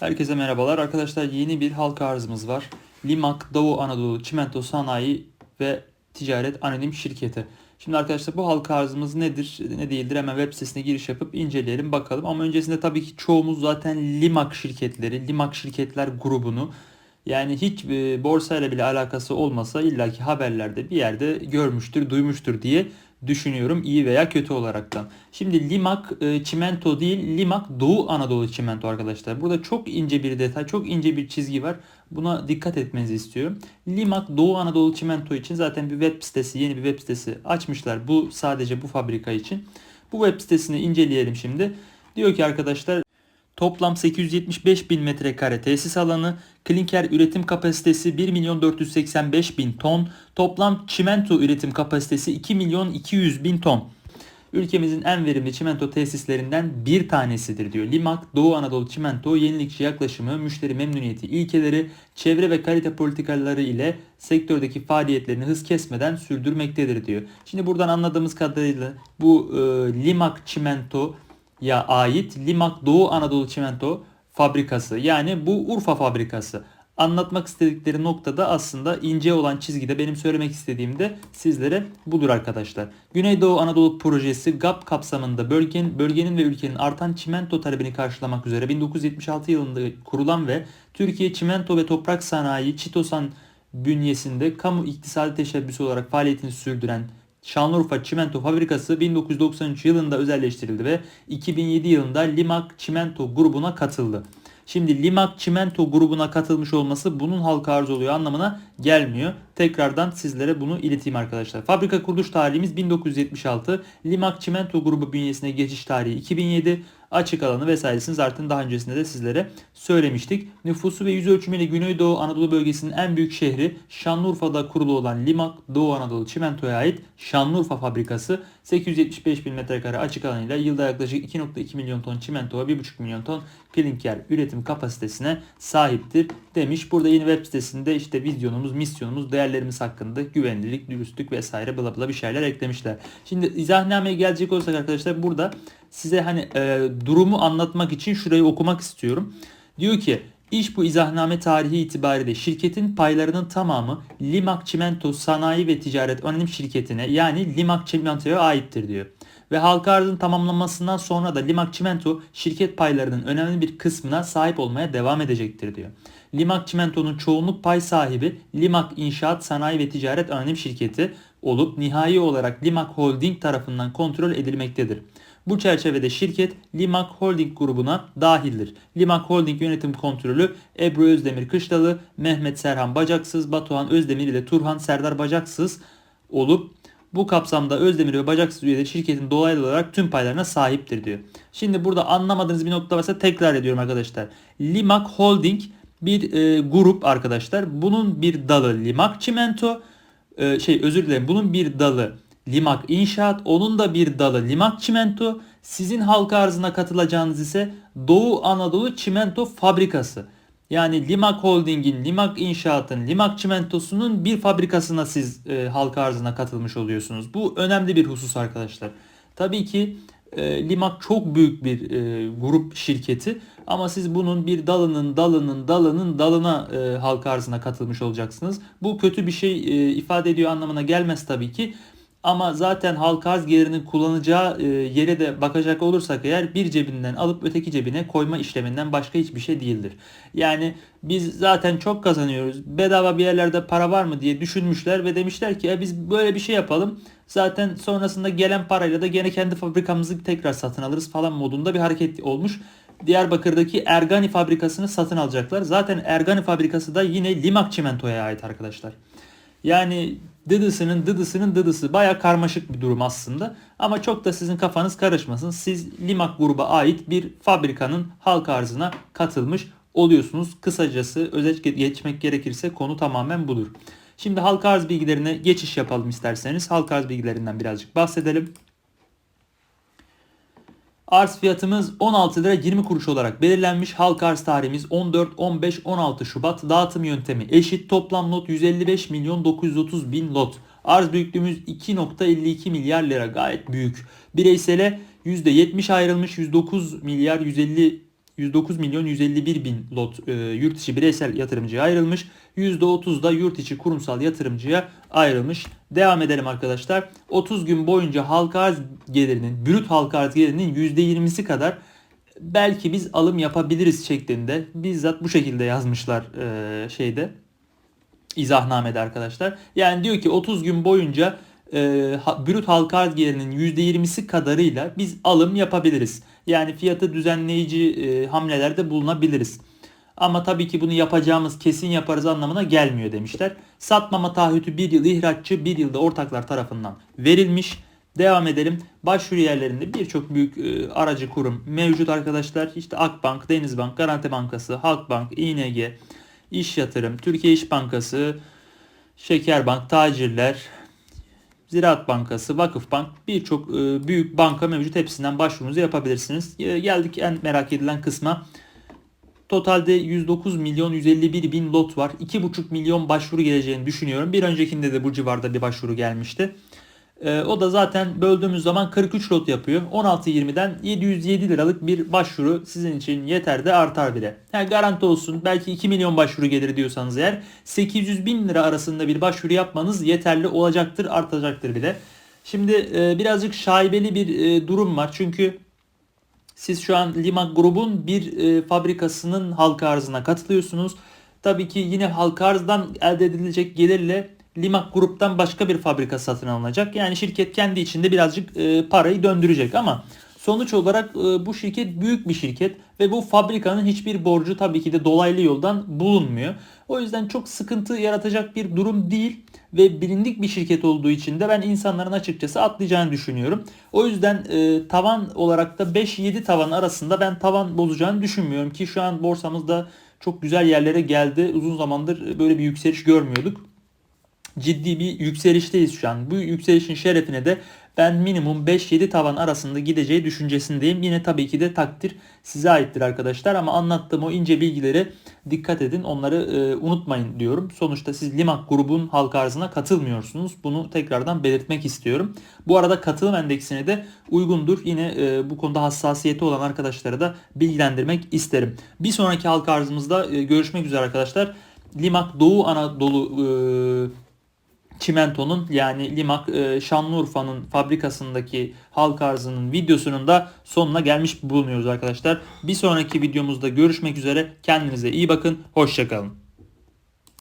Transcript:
Herkese merhabalar. Arkadaşlar yeni bir halka arzımız var. Limak Doğu Anadolu Çimento Sanayi ve Ticaret Anonim Şirketi. Şimdi arkadaşlar bu halka arzımız nedir ne değildir hemen web sitesine giriş yapıp inceleyelim bakalım. Ama öncesinde tabii ki çoğumuz zaten Limak şirketleri, Limak şirketler grubunu yani hiç e, borsayla bile alakası olmasa illaki haberlerde bir yerde görmüştür, duymuştur diye düşünüyorum iyi veya kötü olaraktan. Şimdi Limak e, çimento değil Limak Doğu Anadolu çimento arkadaşlar. Burada çok ince bir detay, çok ince bir çizgi var. Buna dikkat etmenizi istiyorum. Limak Doğu Anadolu çimento için zaten bir web sitesi, yeni bir web sitesi açmışlar. Bu sadece bu fabrika için. Bu web sitesini inceleyelim şimdi. Diyor ki arkadaşlar Toplam 875 bin metrekare tesis alanı, klinker üretim kapasitesi 1 milyon 485 bin ton, toplam çimento üretim kapasitesi 2 milyon 200 bin ton. Ülkemizin en verimli çimento tesislerinden bir tanesidir diyor. Limak, Doğu Anadolu Çimento, yenilikçi yaklaşımı, müşteri memnuniyeti ilkeleri, çevre ve kalite politikaları ile sektördeki faaliyetlerini hız kesmeden sürdürmektedir diyor. Şimdi buradan anladığımız kadarıyla bu e, Limak Çimento ya ait Limak Doğu Anadolu Çimento fabrikası yani bu Urfa fabrikası. Anlatmak istedikleri noktada aslında ince olan çizgide benim söylemek istediğim de sizlere budur arkadaşlar. Güneydoğu Anadolu projesi GAP kapsamında bölgenin, bölgenin ve ülkenin artan çimento talebini karşılamak üzere 1976 yılında kurulan ve Türkiye Çimento ve Toprak Sanayi Çitosan bünyesinde kamu iktisadi teşebbüsü olarak faaliyetini sürdüren Şanlıurfa Çimento Fabrikası 1993 yılında özelleştirildi ve 2007 yılında Limak Çimento grubuna katıldı. Şimdi Limak Çimento grubuna katılmış olması bunun halka arz oluyor anlamına gelmiyor. Tekrardan sizlere bunu ileteyim arkadaşlar. Fabrika kuruluş tarihimiz 1976. Limak Çimento grubu bünyesine geçiş tarihi 2007 açık alanı vesairesini zaten daha öncesinde de sizlere söylemiştik. Nüfusu ve yüz ölçümüyle Güneydoğu Anadolu bölgesinin en büyük şehri Şanlıurfa'da kurulu olan Limak Doğu Anadolu Çimento'ya ait Şanlıurfa fabrikası 875 bin metrekare açık alanıyla yılda yaklaşık 2.2 milyon ton çimento ve 1.5 milyon ton klinker üretim kapasitesine sahiptir demiş. Burada yeni web sitesinde işte vizyonumuz, misyonumuz, değerlerimiz hakkında güvenilirlik, dürüstlük vesaire bla bla bir şeyler eklemişler. Şimdi izahnameye gelecek olsak arkadaşlar burada size hani e, durumu anlatmak için şurayı okumak istiyorum. Diyor ki İş bu izahname tarihi itibariyle şirketin paylarının tamamı Limak Çimento Sanayi ve Ticaret Anonim Şirketi'ne yani Limak Çimento'ya aittir diyor. Ve halka arzın tamamlanmasından sonra da Limak Çimento şirket paylarının önemli bir kısmına sahip olmaya devam edecektir diyor. Limak Çimento'nun çoğunluk pay sahibi Limak İnşaat Sanayi ve Ticaret Anonim Şirketi olup nihai olarak Limak Holding tarafından kontrol edilmektedir. Bu çerçevede şirket Limak Holding grubuna dahildir. Limak Holding yönetim kontrolü Ebru Özdemir Kışlalı, Mehmet Serhan Bacaksız, Batuhan Özdemir ile Turhan Serdar Bacaksız olup bu kapsamda Özdemir ve Bacaksız üyeleri şirketin dolaylı olarak tüm paylarına sahiptir diyor. Şimdi burada anlamadığınız bir nokta varsa tekrar ediyorum arkadaşlar. Limak Holding bir e, grup arkadaşlar. Bunun bir dalı Limak Çimento, e, şey özür dilerim bunun bir dalı Limak İnşaat, onun da bir dalı Limak Çimento. Sizin halka arzına katılacağınız ise Doğu Anadolu Çimento Fabrikası. Yani Limak Holding'in, Limak İnşaat'ın, Limak Çimentosu'nun bir fabrikasına siz e, halka arzına katılmış oluyorsunuz. Bu önemli bir husus arkadaşlar. Tabii ki e, Limak çok büyük bir e, grup şirketi ama siz bunun bir dalının dalının dalının dalına e, halka arzına katılmış olacaksınız. Bu kötü bir şey e, ifade ediyor anlamına gelmez tabii ki. Ama zaten halka arz gelirinin kullanacağı e, yere de bakacak olursak eğer bir cebinden alıp öteki cebine koyma işleminden başka hiçbir şey değildir. Yani biz zaten çok kazanıyoruz. Bedava bir yerlerde para var mı diye düşünmüşler ve demişler ki e, biz böyle bir şey yapalım. Zaten sonrasında gelen parayla da gene kendi fabrikamızı tekrar satın alırız falan modunda bir hareket olmuş. Diyarbakır'daki Ergani fabrikasını satın alacaklar. Zaten Ergani fabrikası da yine Limak Çimento'ya ait arkadaşlar. Yani dıdısının dıdısının dıdısı baya karmaşık bir durum aslında. Ama çok da sizin kafanız karışmasın. Siz Limak gruba ait bir fabrikanın halk arzına katılmış oluyorsunuz. Kısacası özet geçmek gerekirse konu tamamen budur. Şimdi halka arz bilgilerine geçiş yapalım isterseniz. Halka arz bilgilerinden birazcık bahsedelim. Arz fiyatımız 16 lira 20 kuruş olarak belirlenmiş. Halk arz tarihimiz 14, 15, 16 Şubat. Dağıtım yöntemi eşit. Toplam lot 155 milyon 930 bin lot. Arz büyüklüğümüz 2.52 milyar lira gayet büyük. Bireysele %70 ayrılmış 109 milyar 150 109 milyon 151 bin lot e, yurt içi bireysel yatırımcıya ayrılmış. %30 da yurt içi kurumsal yatırımcıya ayrılmış. Devam edelim arkadaşlar. 30 gün boyunca halka arz gelirinin, brüt halka arz gelirinin %20'si kadar belki biz alım yapabiliriz şeklinde bizzat bu şekilde yazmışlar e, şeyde izahnamede arkadaşlar. Yani diyor ki 30 gün boyunca e, brüt halka arz gelirinin %20'si kadarıyla biz alım yapabiliriz. Yani fiyatı düzenleyici e, hamlelerde bulunabiliriz. Ama tabii ki bunu yapacağımız kesin yaparız anlamına gelmiyor demişler. Satmama taahhütü bir yıl ihraççı bir yılda ortaklar tarafından verilmiş. Devam edelim. Başvuru yerlerinde birçok büyük e, aracı kurum mevcut arkadaşlar. İşte Akbank, Denizbank, Garanti Bankası, Halkbank, İNG, İş Yatırım, Türkiye İş Bankası, Şekerbank, Tacirler, Ziraat Bankası, Vakıfbank birçok e, büyük banka mevcut. Hepsinden başvurunuzu yapabilirsiniz. Geldik en merak edilen kısma. Totalde 109 milyon 151 bin lot var. 2,5 milyon başvuru geleceğini düşünüyorum. Bir öncekinde de bu civarda bir başvuru gelmişti. Ee, o da zaten böldüğümüz zaman 43 lot yapıyor. 16.20'den 707 liralık bir başvuru sizin için yeter de artar bile. Yani garanti olsun belki 2 milyon başvuru gelir diyorsanız eğer 800 bin lira arasında bir başvuru yapmanız yeterli olacaktır artacaktır bile. Şimdi e, birazcık şaibeli bir e, durum var. Çünkü siz şu an Limak grubun bir e, fabrikasının halka arzına katılıyorsunuz. Tabii ki yine halka arzdan elde edilecek gelirle Limak gruptan başka bir fabrika satın alınacak. Yani şirket kendi içinde birazcık e, parayı döndürecek ama sonuç olarak e, bu şirket büyük bir şirket ve bu fabrikanın hiçbir borcu tabii ki de dolaylı yoldan bulunmuyor. O yüzden çok sıkıntı yaratacak bir durum değil ve bilindik bir şirket olduğu için de ben insanların açıkçası atlayacağını düşünüyorum. O yüzden e, tavan olarak da 5-7 tavan arasında ben tavan bozacağını düşünmüyorum ki şu an borsamızda çok güzel yerlere geldi. Uzun zamandır böyle bir yükseliş görmüyorduk ciddi bir yükselişteyiz şu an. Bu yükselişin şerefine de ben minimum 5-7 tavan arasında gideceği düşüncesindeyim. Yine tabii ki de takdir size aittir arkadaşlar ama anlattığım o ince bilgileri dikkat edin. Onları e, unutmayın diyorum. Sonuçta siz Limak grubun halka arzına katılmıyorsunuz. Bunu tekrardan belirtmek istiyorum. Bu arada katılım endeksine de uygundur. Yine e, bu konuda hassasiyeti olan arkadaşları da bilgilendirmek isterim. Bir sonraki halka arzımızda e, görüşmek üzere arkadaşlar. Limak Doğu Anadolu e, Çimento'nun yani Limak e, Şanlıurfa'nın fabrikasındaki halk arzının videosunun da sonuna gelmiş bulunuyoruz arkadaşlar. Bir sonraki videomuzda görüşmek üzere. Kendinize iyi bakın. Hoşçakalın.